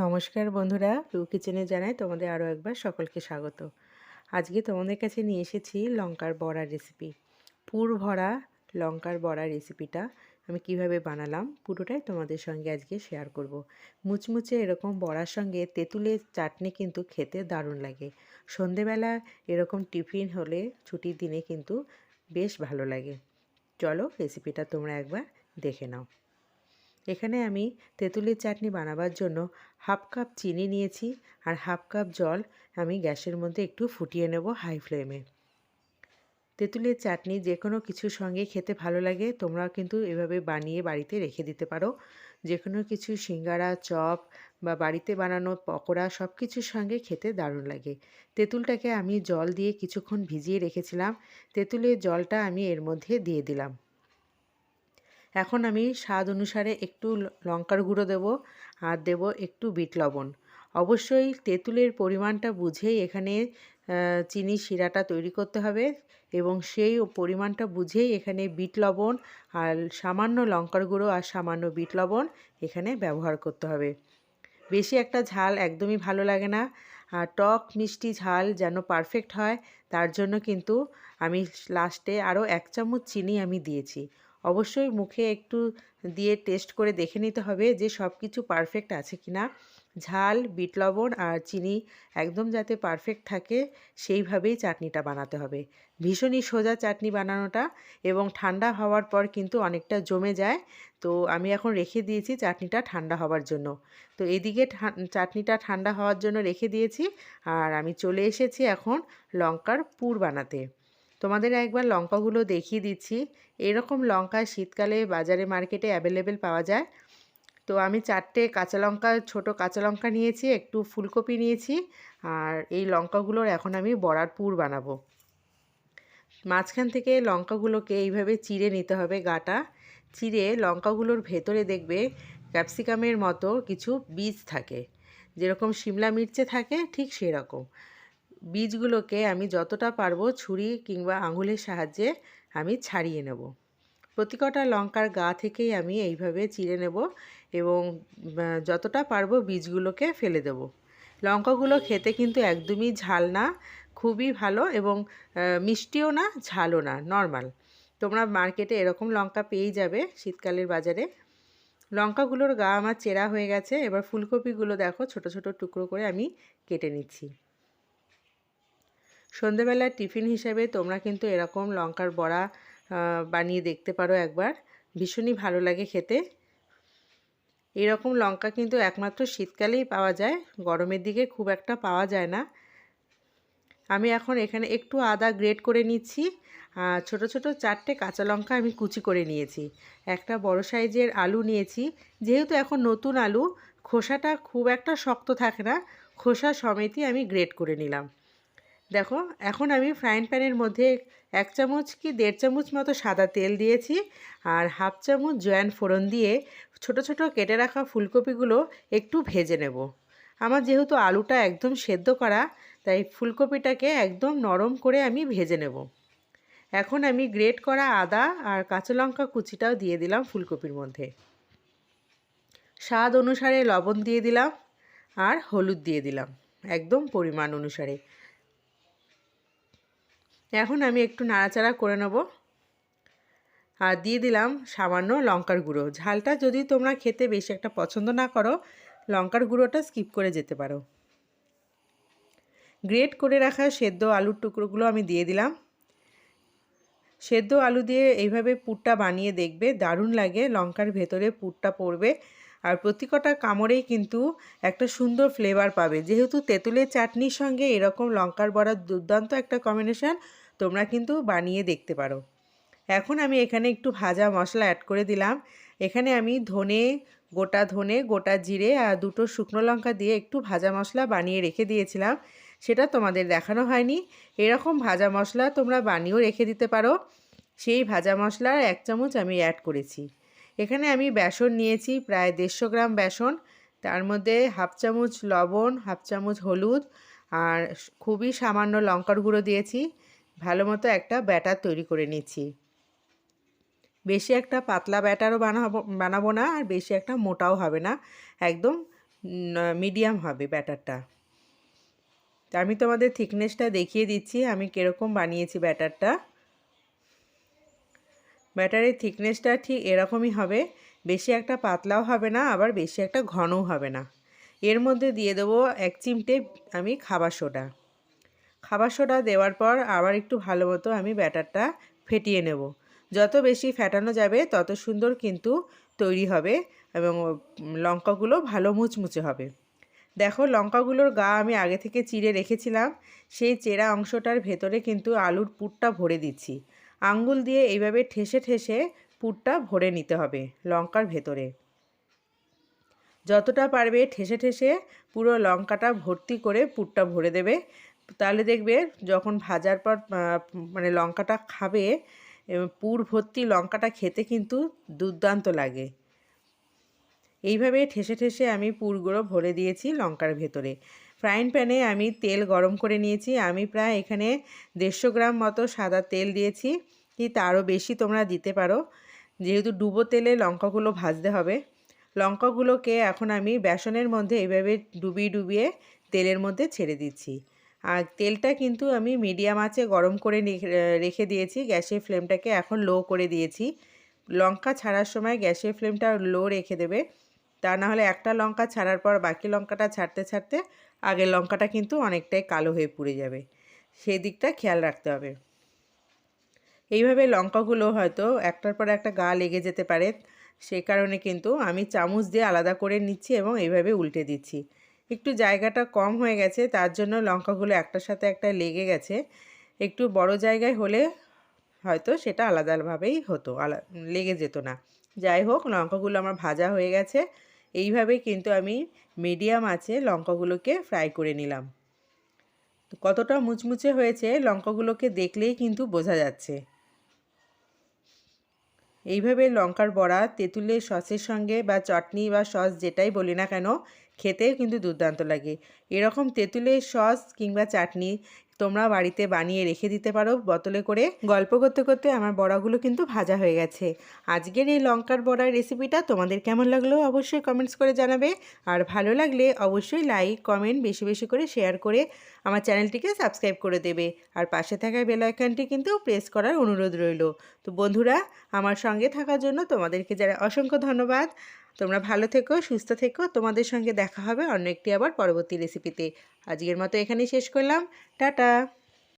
নমস্কার বন্ধুরা রু কিচেনে জানাই তোমাদের আরও একবার সকলকে স্বাগত। আজকে তোমাদের কাছে নিয়ে এসেছি লঙ্কার বড়া রেসিপি পুর ভরা লঙ্কার বড়া রেসিপিটা আমি কীভাবে বানালাম পুরোটাই তোমাদের সঙ্গে আজকে শেয়ার করব। মুচমুচে এরকম বড়ার সঙ্গে তেঁতুলের চাটনি কিন্তু খেতে দারুণ লাগে। সন্ধেবেলা এরকম টিফিন হলে ছুটির দিনে কিন্তু বেশ ভালো লাগে। চলো রেসিপিটা তোমরা একবার দেখে নাও। এখানে আমি তেঁতুলের চাটনি বানাবার জন্য হাফ কাপ চিনি নিয়েছি আর হাফ কাপ জল আমি গ্যাসের মধ্যে একটু ফুটিয়ে নেব হাই ফ্লেমে। তেঁতুলের চাটনি যে কোনো কিছুর সঙ্গে খেতে ভালো লাগে তোমরা কিন্তু এভাবে বানিয়ে বাড়িতে রেখে দিতে পারো। যে কোনো কিছু, সিঙ্গারা, চপ বা বাড়িতে বানানো পকোড়া সব কিছুর সঙ্গে খেতে দারুণ লাগে। তেঁতুলটাকে আমি জল দিয়ে কিছুক্ষণ ভিজিয়ে রেখেছিলাম। তেঁতুলের জলটা আমি এর মধ্যে দিয়ে দিলাম। এখন আমি স্বাদ অনুসারে একটু লঙ্কার গুঁড়ো দেব আর দেব একটু বিট লবণ। অবশ্যই তেঁতুলের পরিমাণটা বুঝেই এখানে চিনি শিরাটা তৈরি করতে হবে এবং সেই পরিমাণটা বুঝেই এখানে বিট লবণ আর সামান্য লঙ্কার গুঁড়ো আর সামান্য বিট লবণ এখানে ব্যবহার করতে হবে। বেশি একটা ঝাল একদমই ভালো লাগে না। আর টক মিষ্টি ঝাল যেন পারফেক্ট হয়, তার জন্য কিন্তু আমি লাস্টে আরও এক চামচ চিনি আমি দিয়েছি। অবশ্যই মুখে একটু দিয়ে টেস্ট করে দেখে নিতে হবে যে সব কিছু পারফেক্ট আছে কি না ঝাল, বিট লবণ আর চিনি একদম যাতে পারফেক্ট থাকে সেইভাবেই চাটনিটা বানাতে হবে। ভীষণই সোজা চাটনি বানানোটা এবং ঠান্ডা হওয়ার পর কিন্তু অনেকটা জমে যায়। তো আমি এখন রেখে দিয়েছি চাটনিটা ঠান্ডা হওয়ার জন্য। তো এদিকে চাটনিটা ঠান্ডা হওয়ার জন্য রেখে দিয়েছি। আর আমি চলে এসেছি এখন লঙ্কার পুর বানাতে। তোমাদের একবার লঙ্কাগুলো দেখিয়ে দিচ্ছি। এরকম লঙ্কা শীতকালে বাজারে মার্কেটে অ্যাভেলেবেল পাওয়া যায়। তো আমি চারটে কাঁচা লঙ্কা, ছোটো কাঁচা লঙ্কা নিয়েছি, একটু ফুলকপি নিয়েছি, আর এই লঙ্কাগুলোর এখন আমি বড়ার পুর বানাবো। মাঝখান থেকে লঙ্কাগুলোকে এইভাবে চিড়ে নিতে হবে গাটা। চিড়ে লঙ্কাগুলোর ভেতরে দেখবে ক্যাপসিকামের মতো কিছু বীজ থাকে। যেরকম শিমলা মির্চে থাকে, ঠিক সেরকম। বীজগুলোকে আমি যতটা পারব ছুরি কিংবা আঙুলের সাহায্যে আমি ছাড়িয়ে নেব। প্রতিকটা লঙ্কার গা থেকেই আমি এইভাবে চিড়ে নেব এবং যতটা পারব বীজগুলোকে ফেলে দেব। লঙ্কাগুলো খেতে কিন্তু একদমই ঝাল না, খুবই ভালো এবং মিষ্টিও না, ঝালও না, নর্মাল। তোমরা মার্কেটে এরকম লঙ্কা পেয়েই যাবে শীতকালের বাজারে। লঙ্কাগুলোর গা আমার চেরা হয়ে গেছে, এবার ফুলকপিগুলো দেখো ছোট ছোট টুকরো করে আমি কেটে নিচ্ছি। সন্ধেবেলার টিফিন হিসেবে তোমরা কিন্তু এরকম লঙ্কার বড়া বানিয়ে দেখতে পারো একবার। ভীষণই ভালো লাগে খেতে। এরকম লঙ্কা কিন্তু একমাত্র শীতকালেই পাওয়া যায়। গরমের দিকে খুব একটা পাওয়া যায় না। আমি এখন এখানে একটু আদা গ্রেট করে নিচ্ছি। ছোট ছোট চারটে কাঁচা লঙ্কা আমি কুচি করে নিয়েছি। একটা বড় সাইজের আলু নিয়েছি। যেহেতু এখন নতুন আলু, খোসাটা খুব একটা শক্ত থাকে না, খোসা সমেতই আমি গ্রেট করে নিলাম। দেখো, এখন আমি ফ্রাইং প্যানের মধ্যে এক চামচ কি দেড় চামচ মতো সাদা তেল দিয়েছি আর হাফ চামচ জয়ান ফোড়ন দিয়ে ছোট ছোট কেটে রাখা ফুলকপিগুলো একটু ভেজে নেব। আমার যেহেতু আলুটা একদম সেদ্ধ করা, তাই ফুলকপিটাকে একদম নরম করে আমি ভেজে নেব। এখন আমি গ্রেট করা আদা আর কাঁচা লঙ্কা কুচিটাও দিয়ে দিলাম ফুলকপির মধ্যে। স্বাদ অনুসারে লবণ দিয়ে দিলাম আর হলুদ দিয়ে দিলাম, একদম পরিমাণ অনুসারে। এখন আমি একটু নাড়াচাড়া করে নেব। আর দিয়ে দিলাম সামান্য লঙ্কার গুঁড়ো। ঝালটা যদি তোমরা খেতে বেশি একটা পছন্দ না করো, লঙ্কার গুঁড়োটা স্কিপ করে যেতে পারো। গ্রেট করে রাখা সেদ্ধ আলুর টুকরোগুলো আমি দিয়ে দিলাম। সেদ্ধ আলু দিয়ে এইভাবে পুরটা বানিয়ে দেখবে, দারুণ লাগে, লঙ্কার ভেতরে পুরটা পড়বে। আর প্রতিকটা কামড়েই কিন্তু একটা সুন্দর ফ্লেভার পাবে। যেহেতু তেঁতুলের চাটনির সঙ্গে এরকম লঙ্কার বড়ার দুর্দান্ত একটা কম্বিনেশান তোমরা কিন্তু বানিয়ে দেখতে পারো। এখন আমি এখানে একটু ভাজা মশলা অ্যাড করে দিলাম। এখানে আমি ধনে, গোটা ধনে, গোটা জিরে আর দুটো শুকনো লঙ্কা দিয়ে একটু ভাজা মশলা বানিয়ে রেখে দিয়েছিলাম। সেটা তোমাদের দেখানো হয়নি। এরকম ভাজা মশলা তোমরা বানিয়েও রেখে দিতে পারো। সেই ভাজা মশলার এক চামচ আমি অ্যাড করেছি। এখানে আমি বেসন নিয়েছি, প্রায় দেড়শো গ্রাম বেসন। তার মধ্যে হাফ চামচ লবণ, হাফ চামচ হলুদ আর খুবই সামান্য লঙ্কার গুঁড়ো দিয়েছি। ভালো মতো একটা ব্যাটার তৈরি করে নিচ্ছি। বেশি একটা পাতলা ব্যাটারও বানাবো বানাবো না, আর বেশি একটা মোটাও হবে না। একদম মিডিয়াম হবে ব্যাটারটা। আমি তোমাদের থিকনেসটা দেখিয়ে দিচ্ছি, আমি কীরকম বানিয়েছি ব্যাটারটা। ব্যাটারের থিকনেসটা ঠিক এরকমই হবে, বেশি একটা পাতলাও হবে না, আবার বেশি একটা ঘনও হবে না। এর মধ্যে দিয়ে দেবো এক চিমটে আমি খাবার সোডা। খাবার সোডা দেওয়ার পর আবার একটু ভালো মতো আমি ব্যাটারটা ফেটিয়ে নেব। যত বেশি ফেটানো যাবে, তত সুন্দর কিন্তু তৈরি হবে এবং লঙ্কাগুলো ভালো মুচমুচে হবে। দেখো, লঙ্কাগুলোর গা আমি আগে থেকে চিড়ে রেখেছিলাম। সেই চেরা অংশটার ভেতরে কিন্তু আলুর পুরটা ভরে দিচ্ছি। আঙ্গুল দিয়ে এইভাবে ঠেসে ঠেসে পুরটা ভরে নিতে হবে লঙ্কার ভেতরে। যতটা পারবে ঠেসে ঠেসে পুরো লঙ্কাটা ভর্তি করে পুরটা ভরে দেবে। তাহলে দেখবে যখন ভাজার পর মানে লঙ্কাটা খাবে পুর ভর্তি লঙ্কাটা খেতে কিন্তু দুর্দান্ত লাগে। এইভাবে ঠেসে ঠেসে আমি পুরগুলো ভরে দিয়েছি লঙ্কার ভেতরে। ফ্রাইং প্যানে আমি তেল গরম করে নিয়েছি। আমি প্রায় এখানে দেড়শো গ্রাম মতো সাদা তেল দিয়েছি। কি তারও বেশি তোমরা দিতে পারো। যেহেতু ডুবো তেলে লঙ্কাগুলো ভাজতে হবে। লঙ্কাগুলোকে এখন আমি বেসনের মধ্যে এইভাবে ডুবিয়ে ডুবিয়ে তেলের মধ্যে ছেড়ে দিচ্ছি। আর তেলটা কিন্তু আমি মিডিয়াম আঁচে গরম করে রেখে দিয়েছি। গ্যাসের ফ্লেমটাকে এখন লো করে দিয়েছি। লঙ্কা ছাড়ার সময় গ্যাসের ফ্লেমটা লো রেখে দেবে। তা না হলে একটা লঙ্কা ছাড়ার পর বাকি লঙ্কাটা ছাড়তে ছাড়তে আগের লঙ্কাটা কিন্তু অনেকটাই কালো হয়ে পুড়ে যাবে। সেই দিকটা খেয়াল রাখতে হবে। এইভাবে লঙ্কাগুলো হয়তো একটার পর একটা গা লেগে যেতে পারে। সেই কারণে কিন্তু আমি চামচ দিয়ে আলাদা করে নিচ্ছি এবং এইভাবে উল্টে দিচ্ছি। একটু জায়গাটা কম হয়ে গেছে, তার জন্য লঙ্কাগুলো একটার সাথে একটা লেগে গেছে। একটু বড় জায়গায় হলে হয়তো সেটা আলাদাভাবেই হতো, আলা, লেগে যেত না। যাই হোক, লঙ্কাগুলো আমার ভাজা হয়ে গেছে। এইভাবে কিন্তু আমি মিডিয়াম আছে লঙ্কাগুলোকে ফ্রাই করে নিলাম। কতটা মুচমুচে হয়েছে লঙ্কাগুলোকে দেখলেই কিন্তু বোঝা যাচ্ছে। এইভাবে লঙ্কার বড়া, তেঁতুলের সসের সঙ্গে বা চটনি বা সস যেটাই বলি না কেন খেতেও কিন্তু দুর্দান্ত লাগে। এরকম তেঁতুলের সস কিংবা চাটনি তোমরা বাড়িতে বানিয়ে রেখে দিতে পারো বোতলে করে। গল্প করতে করতে আমার বড়াগুলো কিন্তু ভাজা হয়ে গেছে। আজকের এই লঙ্কার বড়ার রেসিপিটা তোমাদের কেমন লাগল অবশ্যই কমেন্টস করে জানাবে। আর ভালো লাগলে অবশ্যই লাইক কমেন্ট বেশি বেশি করে শেয়ার করে আমার চ্যানেলটিকে সাবস্ক্রাইব করে দেবে। আর পাশে থাকা বেল আইকনটি কিন্তু প্রেস করার অনুরোধ রইল। তো বন্ধুরা, আমার সঙ্গে থাকার জন্য তোমাদেরকে যারা অসংখ্য ধন্যবাদ। তোমরা ভালো থেকো, সুস্থ থেকো। তোমাদের সঙ্গে দেখা হবে অন্য একটি আবার পরবর্তী রেসিপিতে আজকের মতো এখানেই শেষ করলাম। টাটা।